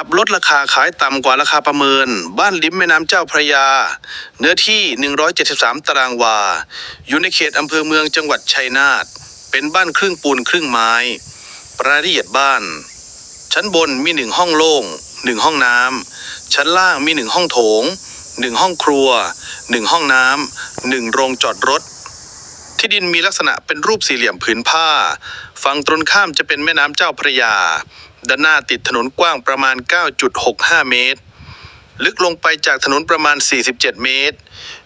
ับลดราคาขายต่ำกว่าราคาประเมิน บ้านริมแม่น้ำเจ้าพระยา เนื้อที่ 173 ตารางวา อยู่ในเขตอำเภอเมืองจังหวัดชัยนาท เป็นบ้านครึ่งปูนครึ่งไม้ รายละเอียดบ้าน ชั้นบนมีหนึ่งห้องโล่งหนึ่งห้องน้ำ ชั้นล่างมีหนึ่งห้องโถงหนึ่งห้องครัวหนึ่งห้องน้ำหนึ่งโรงจอดรถ ที่ดินมีลักษณะเป็นรูปสี่เหลี่ยมผืนผ้า ฝั่งตรงข้ามจะเป็นแม่น้ำเจ้าพระยา ด้านหน้าติดถนนกว้างประมาณ 9.65 เมตร ลึกลงไปจากถนนประมาณ 47 เมตร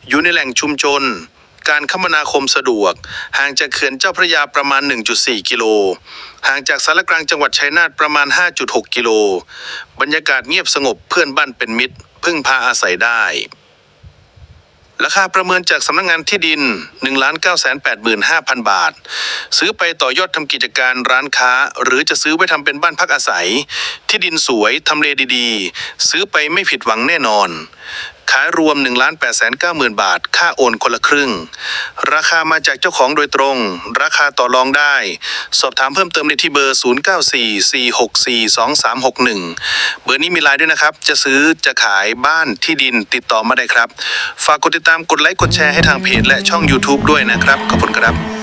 อยู่ในแหล่งชุมชน การคมนาคมสะดวก ห่างจากเขื่อนเจ้าพระยาประมาณ 1.4 กิโล ห่างจากสารกลางจังหวัดชัยนาทประมาณ 5.6 กิโล บรรยากาศเงียบสงบเพื่อนบ้านเป็นมิตร พึ่งพาอาศัยได้ ราคาประเมินจากสำนักงงานที่ดิน 1 9 8 5 0 0 0 บาท ซื้อไปต่อยอดทำกิจการร้านค้า หรือจะซื้อไว้ทำเป็นบ้านพักอาศัย ที่ดินสวยทำเลดีๆ ซื้อไปไม่ผิดหวังแน่นอน ขายรวม 1 8 9 0 0 0 บาท ค่าโอนคนละครึ่ง ราคามาจากเจ้าของโดยตรง ราคาต่อรองได้ สอบถามเพิ่มเติมในที่เบอร์ 0944642361 เบอร์นี้มีไลน์ด้วยนะครับ จะซื้อจะขายบ้านที่ดินติดต่อมาได้ครับ ฝากกดติดตามกดไลค์กดแชร์ให้ทางเพจและช่อง YouTube ด้วยนะครับ ขอบคุณครับ